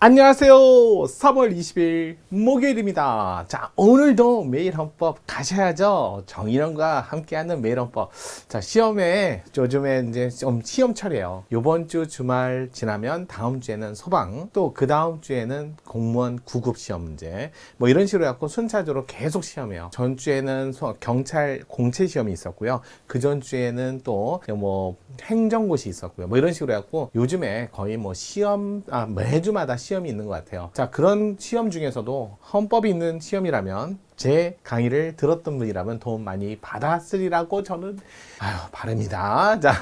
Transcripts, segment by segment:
안녕하세요. 3월 20일 목요일입니다. 자, 오늘도 매일 헌법 가셔야죠. 정인원과 함께하는 매일 헌법. 자, 시험에 요즘에 이제 좀 시험철이에요. 요번 주 주말 지나면 다음 주에는 소방, 또 그 다음 주에는 공무원 구급 시험 문제. 뭐 이런 식으로 해갖고 순차적으로 계속 시험해요. 전주에는 소- 경찰 공채 시험이 있었고요. 그 전 주에는 또 뭐 행정고시 있었고요. 뭐 이런 식으로 해갖고 요즘에 거의 뭐 시험, 아, 매주마다 시험 이 있는 것 같아요. 자, 그런 시험 중에서도 헌법이 있는 시험이라면 제 강의를 들었던 분이라면 도움 많이 받았으리라고 저는 아유 바랍니다. 자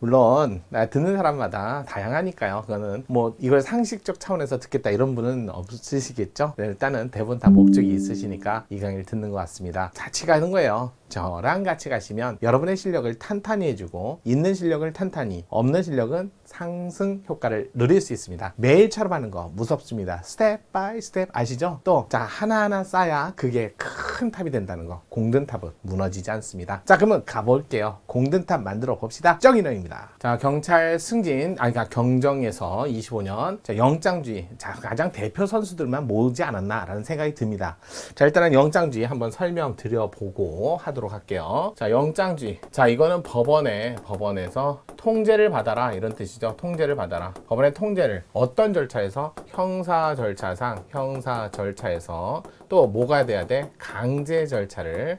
물론 나 듣는 사람마다 다양하니까요. 그거는 뭐 이걸 상식적 차원에서 듣겠다 이런 분은 없으시겠죠. 네, 일단은 대부분 다 목적이 있으시니까 이 강의를 듣는 것 같습니다. 같이 가는 거예요. 저랑 같이 가시면 여러분의 실력을 탄탄히 해주고 있는 실력을 탄탄히 없는 실력은 상승 효과를 누릴 수 있습니다. 매일 처럼 하는 거 무섭습니다. 스텝 바이 스텝 아시죠? 또 자 하나하나 쌓아야 그게 큰 탑이 된다는 거. 공든탑은 무너지지 않습니다. 자 그러면 가볼게요. 공든탑 만들어 봅시다. 정인호입니다. 자 경찰 승진 아니 그러니까 경정에서 25년 자 영장주의 자 가장 대표 선수들만 모으지 않았나 라는 생각이 듭니다. 자 일단은 영장주의 한번 설명 드려보고 하도록 할게요. 자 영장주의 자 이거는 법원에 법원에서 통제를 받아라 이런 뜻이죠. 통제를 받아라. 법원의 통제를 어떤 절차에서 형사 절차상 형사 절차에서 또 뭐가 돼야 돼? 강제 절차를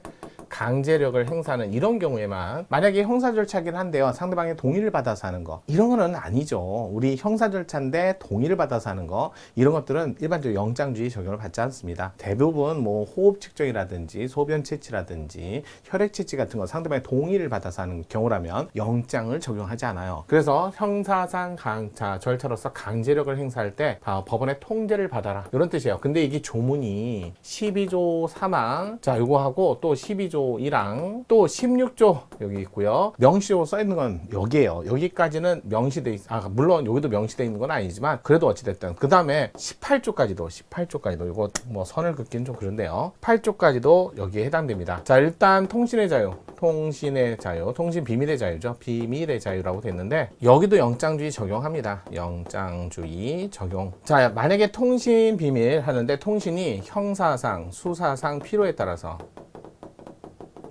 강제력을 행사하는 이런 경우에만 만약에 형사 절차긴 한데요. 상대방의 동의를 받아서 하는 거. 이런 거는 아니죠. 우리 형사 절차인데 동의를 받아서 하는 거. 이런 것들은 일반적으로 영장주의 적용을 받지 않습니다. 대부분 뭐 호흡 측정이라든지 소변 채취라든지 혈액 채취 같은 거 상대방의 동의를 받아서 하는 경우라면 영장을 적용하지 않아요. 그래서 형사상 강자 절차로서 강제력을 행사할 때 아, 법원의 통제를 받아라. 이런 뜻이에요. 근데 이게 조문이 12조 3항 자 요거 하고 또 12조 1항 또 16조 여기 있고요 명시로 써 있는 건 여기에요 여기까지는 명시돼 있, 아 물론 여기도 명시돼 있는 건 아니지만 그래도 어찌됐든 그 다음에 18조까지도 18조까지도 이거 뭐 선을 긋기는 좀 그런데요 8조까지도 여기에 해당됩니다 자 일단 통신의 자유 통신의 자유, 통신 비밀의 자유죠. 비밀의 자유라고 됐는데 여기도 영장주의 적용합니다. 영장주의 적용. 자, 만약에 통신 비밀 하는데 통신이 형사상, 수사상 필요에 따라서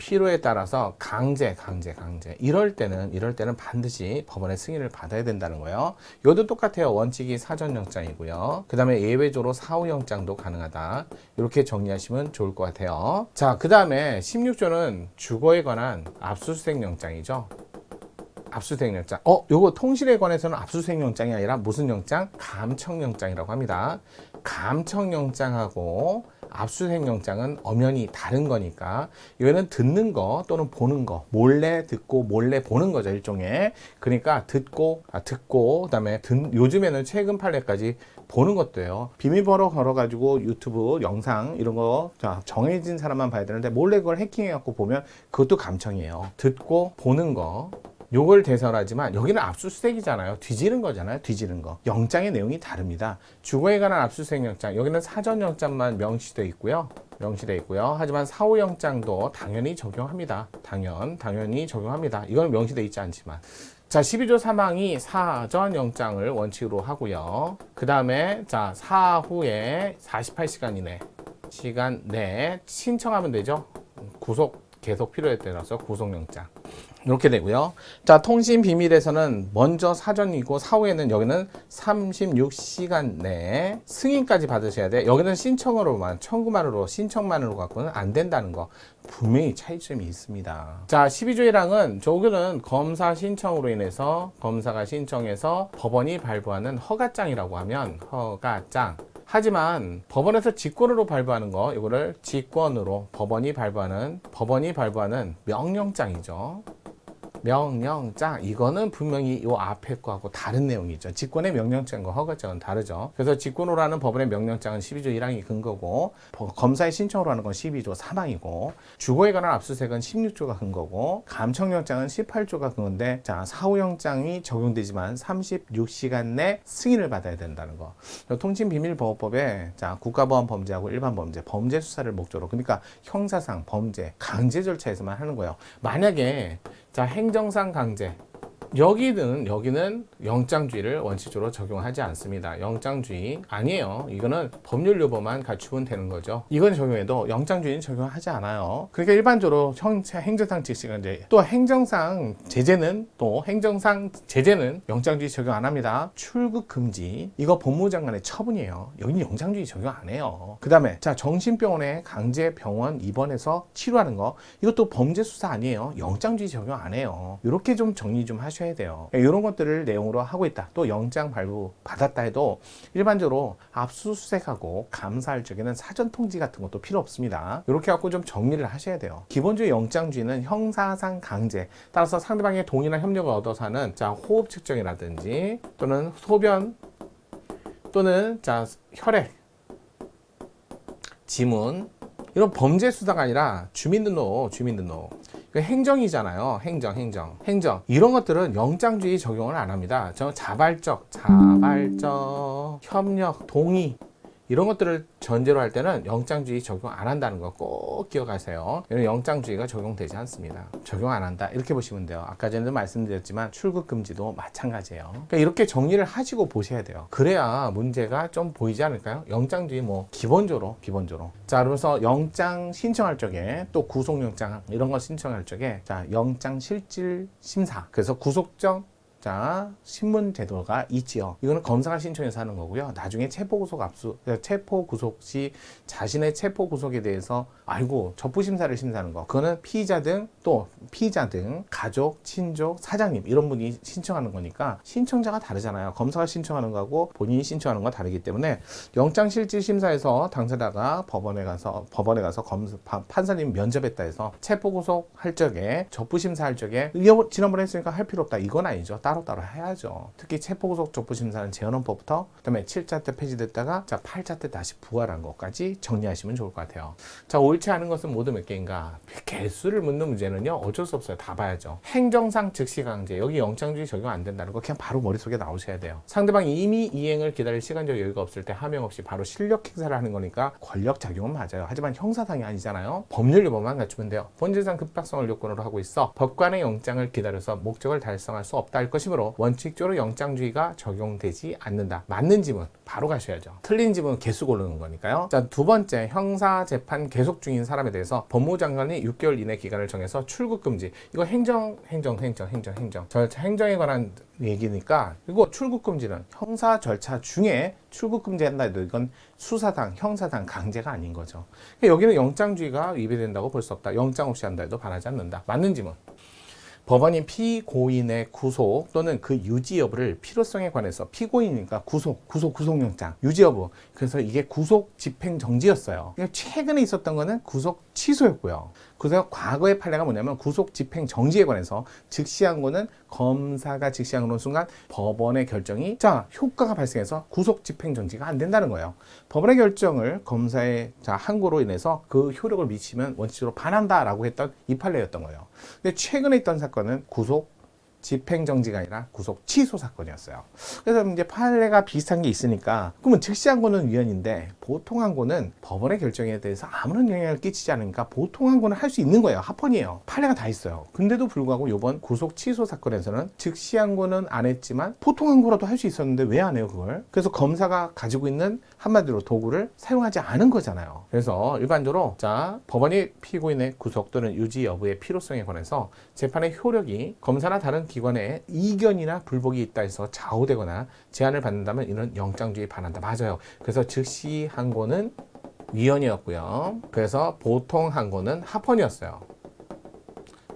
필요에 따라서 강제, 강제, 강제. 이럴 때는 이럴 때는 반드시 법원의 승인을 받아야 된다는 거예요. 이것도 똑같아요. 원칙이 사전 영장이고요. 그다음에 예외적으로 사후 영장도 가능하다. 이렇게 정리하시면 좋을 것 같아요. 자, 그다음에 16조는 주거에 관한 압수수색 영장이죠. 압수수색 영장. 어, 요거 통신에 관해서는 압수수색 영장이 아니라 무슨 영장? 감청 영장이라고 합니다. 감청 영장하고 압수수색 영장은 엄연히 다른 거니까 이거는 듣는 거 또는 보는 거 몰래 듣고 몰래 보는 거죠 일종의. 그러니까 듣고 아, 듣고 그다음에 듣, 요즘에는 최근 판례까지 보는 것도요. 비밀번호 걸어가지고 유튜브 영상 이런 거 자, 정해진 사람만 봐야 되는데 몰래 그걸 해킹해갖고 보면 그것도 감청이에요. 듣고 보는 거 요걸 대설하지만 여기는 압수수색이잖아요. 뒤지는 거잖아요. 뒤지는 거. 영장의 내용이 다릅니다. 주거에 관한 압수수색 영장. 여기는 사전 영장만 명시되어 있고요. 명시되어 있고요. 하지만 사후 영장도 당연히 적용합니다. 당연, 당연히 적용합니다. 이건 명시되어 있지 않지만. 자, 12조 3항이 사전 영장을 원칙으로 하고요. 그 다음에 자, 사후에 48시간 이내 시간 내에 신청하면 되죠. 구속 계속 필요에 따라서 구속영장. 이렇게 되고요. 자, 통신 비밀에서는 먼저 사전이고 사후에는 여기는 36시간 내에 승인까지 받으셔야 돼. 여기는 신청으로만 청구만으로 신청만으로 갖고는 안 된다는 거 분명히 차이점이 있습니다. 자, 12조 1항은 저기는 검사 신청으로 인해서 검사가 신청해서 법원이 발부하는 허가장이라고 하면 허가장 하지만 법원에서 직권으로 발부하는 거 이거를 직권으로 법원이 발부하는 법원이 발부하는 명령장이죠. 명령장 이거는 분명히 요 앞에 거하고 다른 내용이죠. 직권의 명령장과 허가장은 다르죠. 그래서 직권으로 하는 법원의 명령장은 12조 1항이 근거고 버- 검사의 신청으로 하는 건 12조 3항이고 주거에 관한 압수수색은 16조가 근거고 감청영장은 18조가 근거인데 자 사후영장이 적용되지만 36시간 내 승인을 받아야 된다는 거. 통신비밀보호법에 자 국가보안 범죄하고 일반 범죄 범죄 수사를 목적으로 그러니까 형사상 범죄 강제 절차에서만 하는 거예요. 만약에 자 행정상 강제 여기는 여기는 영장주의를 원칙적으로 적용하지 않습니다. 영장주의 아니에요. 이거는 법률 요법만 갖추면 되는 거죠. 이건 적용해도 영장주의는 적용하지 않아요. 그러니까 일반적으로 형, 행정상 직시간제 또 행정상 제재는 또 행정상 제재는 영장주의 적용 안 합니다. 출국 금지 이거 법무장관의 처분이에요. 여기는 영장주의 적용 안 해요. 그 다음에 자 정신병원에 강제 병원 입원해서 치료하는 거 이것도 범죄 수사 아니에요. 영장주의 적용 안 해요. 이렇게 좀 정리 좀 하셔 야 돼요. 이런 것들을 내용으로 하고 있다. 또 영장 발부 받았다 해도 일반적으로 압수수색하고 감사할 적에는 사전 통지 같은 것도 필요 없습니다. 이렇게 갖고 좀 정리를 하셔야 돼요. 기본적으로 영장주의는 형사상 강제 따라서 상대방의 동의나 협력을 얻어서 하는 자 호흡 측정이라든지 또는 소변 또는 자 혈액 지문 이런 범죄 수사가 아니라 주민등록 주민등록 그 행정이잖아요. 행정, 행정, 행정. 이런 것들은 영장주의 적용을 안 합니다. 저 자발적, 자발적, 협력, 동의. 이런 것들을 전제로 할 때는 영장주의 적용 안 한다는 거 꼭 기억하세요. 이런 영장주의가 적용되지 않습니다. 적용 안 한다. 이렇게 보시면 돼요. 아까 전에도 말씀드렸지만 출국 금지도 마찬가지예요. 그러니까 이렇게 정리를 하시고 보셔야 돼요. 그래야 문제가 좀 보이지 않을까요? 영장주의 뭐 기본적으로 기본적으로. 자, 그러면서 영장 신청할 적에 또 구속영장 이런 거 신청할 적에 자, 영장 실질 심사. 그래서 구속정 자, 신문 제도가 있지요. 이거는 검사가 신청해서 하는 거고요. 나중에 체포 구속 압수, 체포 구속 시 자신의 체포 구속에 대해서 알고 접부 심사를 심사하는 거. 그거는 피의자 등 또 피의자 등 가족, 친족, 사장님 이런 분이 신청하는 거니까 신청자가 다르잖아요. 검사가 신청하는 거하고 본인이 신청하는 거 다르기 때문에 영장 실질 심사에서 당사자가 법원에 가서 법원에 가서 검사 판사님 면접했다 해서 체포 구속 할 적에 접부 심사 할 적에 지난번에 했으니까 할 필요 없다. 이건 아니죠. 따로따로 해야죠. 특히 체포구속 접부심사는 재헌헌법부터 그다음에 7자 때 폐지됐다가 자 8자 때 다시 부활한 것까지 정리하시면 좋을 것 같아요. 자 옳지 않은 것은 모두 몇 개인가? 개수를 묻는 문제는요 어쩔 수 없어요. 다 봐야죠. 행정상 즉시 강제 여기 영장주의 적용 안 된다는 거 그냥 바로 머릿속에 나오셔야 돼요. 상대방이 이미 이행을 기다릴 시간적 여유가 없을 때 하명 없이 바로 실력 행사를 하는 거니까 권력 작용은 맞아요. 하지만 형사상이 아니잖아요. 법률 위반만 갖추면 돼요. 본질상 급박성을 요건으로 하고 있어 법관의 영장을 기다려서 목적을 달성할 수 없다 할 것이 므로 원칙적으로 영장주의가 적용되지 않는다. 맞는 지문 바로 가셔야죠. 틀린 지문 개수 고르는 거니까요. 자, 두 번째 형사 재판 계속 중인 사람에 대해서 법무장관이 6개월 이내 기간을 정해서 출국 금지. 이거 행정 행정 행정 행정 행정 절차 행정에 관한 얘기니까 그리고 출국 금지는 형사 절차 중에 출국 금지한다 해도 이건 수사당, 형사당 강제가 아닌 거죠. 그러니까 여기는 영장주의가 위배된다고 볼 수 없다. 영장 없이 한다 해도 반하지 않는다. 맞는 지문. 법원이 피고인의 구속 또는 그 유지 여부를 필요성에 관해서 피고인이니까 구속, 구속, 구속영장, 유지 여부. 그래서 이게 구속 집행 정지였어요. 최근에 있었던 거는 구속 취소였고요. 그래서 과거의 판례가 뭐냐면 구속 집행 정지에 관해서 즉시한 거는 검사가 즉시한 거는 순간 법원의 결정이 자 효과가 발생해서 구속 집행 정지가 안 된다는 거예요. 법원의 결정을 검사의 자 항고로 인해서 그 효력을 미치면 원칙으로 반한다라고 했던 이 판례였던 거예요. 근데 최근에 있던 사건 은 구속 집행정지가 아니라 구속 취소 사건이었어요. 그래서 이제 판례가 비슷한 게 있으니까 그러면 즉시한 거는 위헌인데 보통한 거는 법원의 결정에 대해서 아무런 영향을 끼치지 않으니까 보통한 거는 할 수 있는 거예요. 합헌이에요. 판례가 다 있어요. 근데도 불구하고 이번 구속 취소 사건에서는 즉시한 거는 안 했지만 보통한 거라도 할 수 있었는데 왜 안 해요 그걸? 그래서 검사가 가지고 있는 한마디로 도구를 사용하지 않은 거잖아요. 그래서 일반적으로 자 법원이 피고인의 구속 또는 유지 여부의 필요성에 관해서 재판의 효력이 검사나 다른 기관의 이견이나 불복이 있다 해서 좌우되거나 제한을 받는다면 이는 영장주의 반한다. 맞아요. 그래서 즉시 항고는 위헌이었고요. 그래서 보통 항고는 합헌이었어요.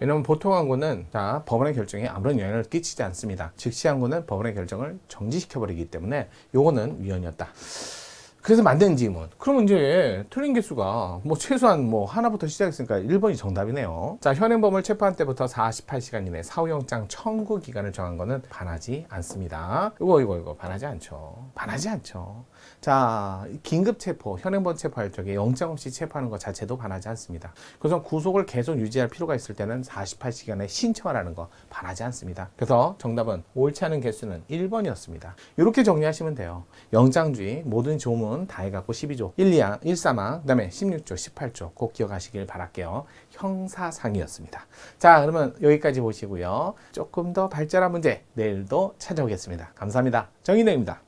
왜냐면 보통 항고는 자, 법원의 결정에 아무런 영향을 끼치지 않습니다. 즉시 항고는 법원의 결정을 정지시켜 버리기 때문에 요거는 위헌이었다. 그래서 만든 지문. 그러면 이제 틀린 개수가 뭐 최소한 뭐 하나부터 시작했으니까 1번이 정답이네요. 자, 현행범을 체포한 때부터 48시간 이내 사후영장 청구 기간을 정한 거는 반하지 않습니다. 이거 이거 이거 반하지 않죠. 반하지 않죠. 자, 긴급 체포, 현행범 체포할 적에 영장 없이 체포하는 것 자체도 반하지 않습니다. 그래서 구속을 계속 유지할 필요가 있을 때는 48시간에 신청하라는 거 반하지 않습니다. 그래서 정답은 옳지 않은 개수는 1번이었습니다. 이렇게 정리하시면 돼요. 영장주의 모든 조문 부분 다 해갖고 12조 1, 2항, 1, 3항, 그 다음에 16조, 18조 꼭 기억하시길 바랄게요. 형사상이었습니다. 자, 그러면 여기까지 보시고요. 조금 더 발전한 문제 내일도 찾아오겠습니다. 감사합니다. 정인호입니다.